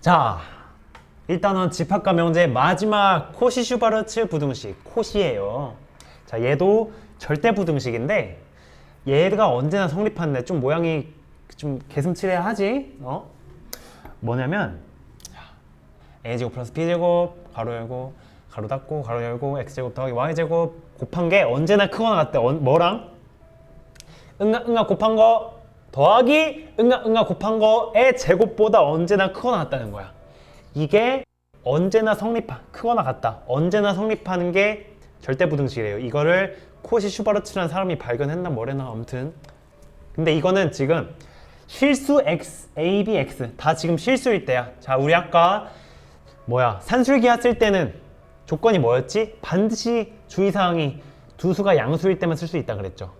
자, 일단은 집합과 명제 마지막 코시 슈바르츠 부등식 코시예요. 자, 얘도 절대 부등식인데 얘가 언제나 성립하는데 좀 모양이 좀 개슴츠레하지? 어? 뭐냐면 a제곱 플러스 b제곱 가로 열고 가로 닫고 가로 열고 x제곱 더하기 y제곱 곱한 게 언제나 크거나 같대 언- 뭐랑? 응아 응아 곱한 거 더하기 응아 응아 곱한 거의 제곱보다 언제나 크거나 같다는 거야. 이게 언제나 성립하 크거나 같다. 언제나 성립하는 게 절대 부등식이래요. 이거를 코시 슈바르츠라는 사람이 발견했나 뭐래나 아무튼. 근데 이거는 지금 실수 x, a, b, x 다 지금 실수일 때야. 자 우리 아까 뭐야 산술기하 쓸 때는 조건이 뭐였지? 반드시 주의사항이 두 수가 양수일 때만 쓸 수 있다 그랬죠.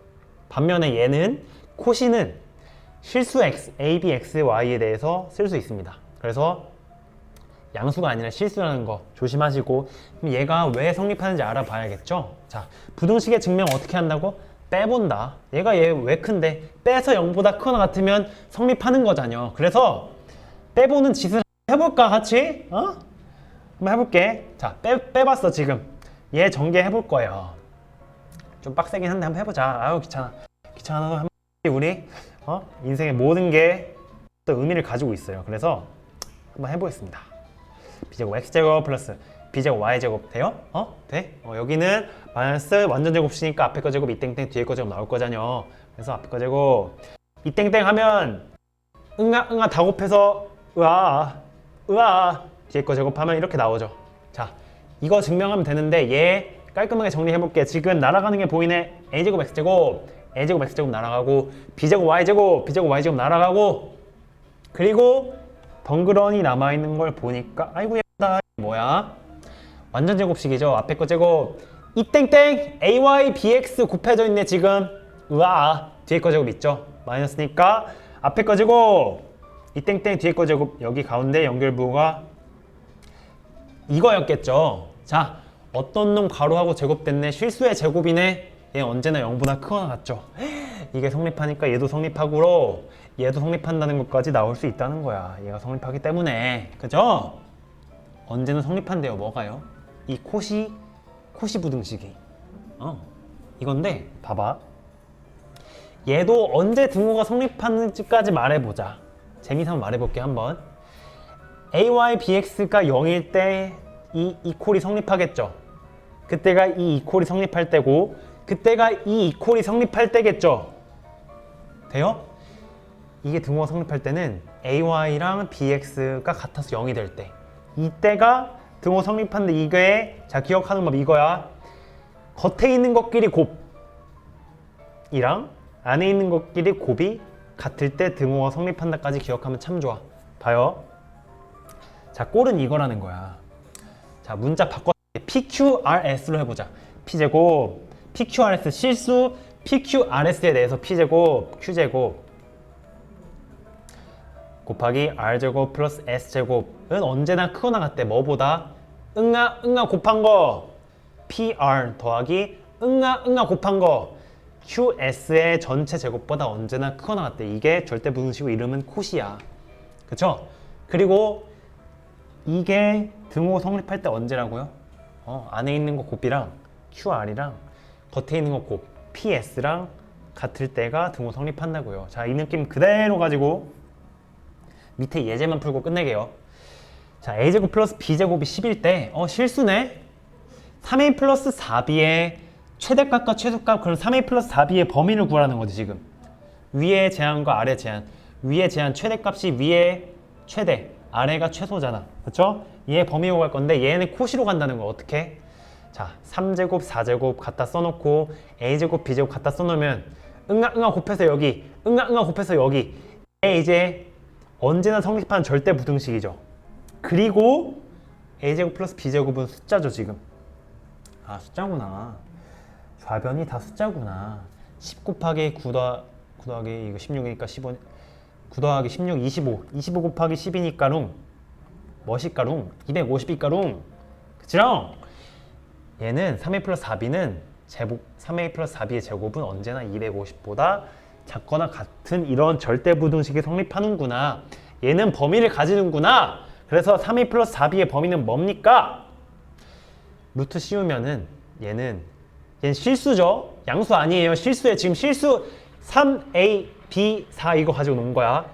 반면에 얘는 코시는 실수 x, a, b, x, y에 대해서 쓸 수 있습니다 그래서 양수가 아니라 실수라는 거 조심하시고 얘가 왜 성립하는지 알아봐야겠죠 자 부등식의 증명 어떻게 한다고? 빼본다 얘가 얘 왜 큰데 빼서 0보다 크거나 같으면 성립하는 거잖여 그래서 빼보는 짓을 해볼까 같이? 어? 한번 해볼게. 자, 빼, 빼봤어, 지금. 얘 전개해볼 거예요. 좀 빡세긴 한데 한번 해보자. 아유, 귀찮아. 귀찮아도 한번 우리, 어? 인생의 모든 게또 의미를 가지고 있어요. 그래서 한번 해보겠습니다. b제곱 x제곱 플러스 b제곱 y제곱 돼요? 어? 돼? 어, 여기는 마이너스 완전 제곱이니까 앞에 거 제곱 이 땡땡 뒤에 거 제곱 나올 거잖여. 그래서 앞에 거 제곱 이 땡땡 하면 응아 응아 다 곱해서 으아 으아 뒤에 거 제곱하면 이렇게 나오죠. 자 이거 증명하면 되는데 얘 깔끔하게 정리해볼게. 지금 날아가는 게 보이네. a제곱 x제곱 a제곱 x제곱 날아가고 b제곱 y제곱 b제곱 y제곱 날아가고 그리고 덩그러니 남아있는 걸 보니까 아이고 예쁘다. 뭐야? 완전 제곱식이죠? 앞에 거 제곱. 이 땡땡 ay bx 곱해져 있네 지금. 으아 뒤에 거 제곱 있죠? 마이너스니까. 앞에 거 제곱. 이 땡땡 뒤에 거 제곱. 여기 가운데 연결부호가 이거였겠죠? 자 어떤 놈 가로하고 제곱됐네? 실수의 제곱이네 얘 언제나 0보다 크거나 같죠? 이게 성립하니까 얘도 성립하고로 얘도 성립한다는 것까지 나올 수 있다는 거야. 얘가 성립하기 때문에. 그죠? 언제는 성립한대요. 뭐가요? 이 코시 코시 부등식이. 어 이건데 봐봐. 얘도 언제 등호가 성립하는지까지 말해보자. 재미삼아 말해볼게 한번. Ay bx가 0일 때 이 이퀄이 성립하겠죠. 그때가 이 이퀄이 성립할 때고 그때가 이 이퀄이 성립할 때겠죠? 돼요? 이게 등호가 성립할 때는 ay랑 bx가 같아서 0이 될 때. 이때가 등호 성립하는데 이게 자 기억하는 법 이거야. 겉에 있는 것끼리 곱이랑 안에 있는 것끼리 곱이 같을 때 등호가 성립한다까지 기억하면 참 좋아. 봐요. 자 꼴은 이거라는 거야. 자 문자 바꿔 PQRS로 해보자. P제곱 PQRS 실수 PQRS에 대해서 P제곱 Q제곱 곱하기 R제곱 플러스 S제곱은 언제나 크거나 같대 뭐보다? 응아 응아 곱한 거. PR 더하기 응아 응아 곱한 거. QS의 전체 제곱보다 언제나 크거나 같대 이게 절대 부등식의 이름은 코시야. 그쵸? 그리고 이게 등호 성립할 때 언제라고요? 어, 안에 있는 거 곱이랑 QR이랑 겉에 있는 거 곱 PS랑 같을 때가 등호 성립한다고요. 자, 이 느낌 그대로 가지고 밑에 예제만 풀고 끝내게요. 자, a제곱 플러스 b제곱이 10일 때, 어, 실수네? 3a 플러스 4b의 최대값과 최소값, 그럼 3a 플러스 4b의 범위를 구하라는 거지, 지금. 위의 제한과 아래 제한. 위의 제한 최대값이 위의 최대, 아래가 최소잖아. 그쵸? 얘 범위 구할 건데, 얘는 코시로 간다는 거 어떻게? 자, 3제곱, 4제곱 갖다 써놓고 a제곱, b제곱 갖다 써놓으면 응아 응아 곱해서 여기, 응아 응아 곱해서 여기. 얘 이제 언제나 성립하는 절대 부등식이죠. 그리고 a제곱 플러스 b제곱은 숫자죠 지금. 아 숫자구나. 좌변이 다 숫자구나. 10 곱하기 9 더, 9 더하기 이거 16이니까 15. 9 더하기 16, 25. 25 곱하기 10이니까룽. 멋있까룽. 250이까룽. 그치롱? 얘는 3a 플러스 4b는 제곱 3a 플러스 4b의 제곱은 언제나 250보다 작거나 같은 이런 절대 부등식이 성립하는구나. 얘는 범위를 가지는구나. 그래서 3a 플러스 4b의 범위는 뭡니까? 루트 씌우면은 얘는 얘는 실수죠. 양수 아니에요. 실수에 지금 실수 3a, b, 4 이거 가지고 논 거야.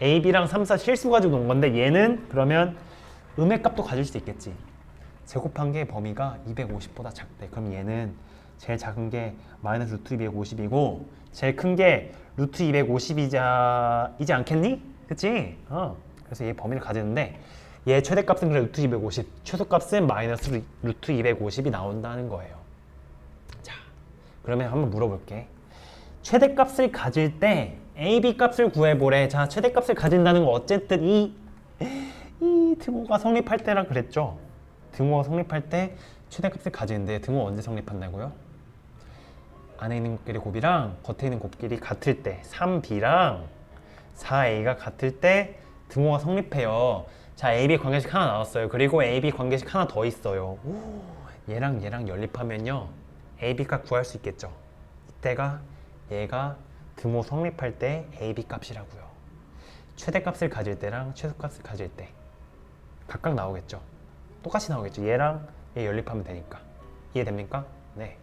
a, b랑 3, 4 실수 가지고 논 건데 얘는 그러면 음의 값도 가질 수 있겠지. 제곱한 게 범위가 250보다 작대. 그럼 얘는 제일 작은 게 마이너스 루트 250이고 제일 큰 게 루트 250이자 이지 않겠니? 그치? 어. 그래서 얘 범위를 가지는데 얘 최대값은 그래 루트 250, 최소값은 마이너스 루- 루트 250이 나온다는 거예요. 자, 그러면 한번 물어볼게. 최대값을 가질 때 a, b 값을 구해보래. 자, 최대값을 가진다는 거 어쨌든 이, 이 등호가 성립할 때라 그랬죠. 등호가 성립할 때 최대값을 가지는데 등호 언제 성립한다고요? 안에 있는 곱끼리 곱이랑 겉에 있는 곱끼리 같을 때 3b랑 4a가 같을 때 등호가 성립해요. 자, AB 관계식 하나 나왔어요. 그리고 AB 관계식 하나 더 있어요. 오, 얘랑 얘랑 연립하면요. AB 값 구할 수 있겠죠. 이때가 얘가 등호 성립할 때 AB 값이라고요. 최대값을 가질 때랑 최소값을 가질 때 각각 나오겠죠. 똑같이 나오겠죠. 얘랑 얘 연립하면 되니까. 이해됩니까? 네.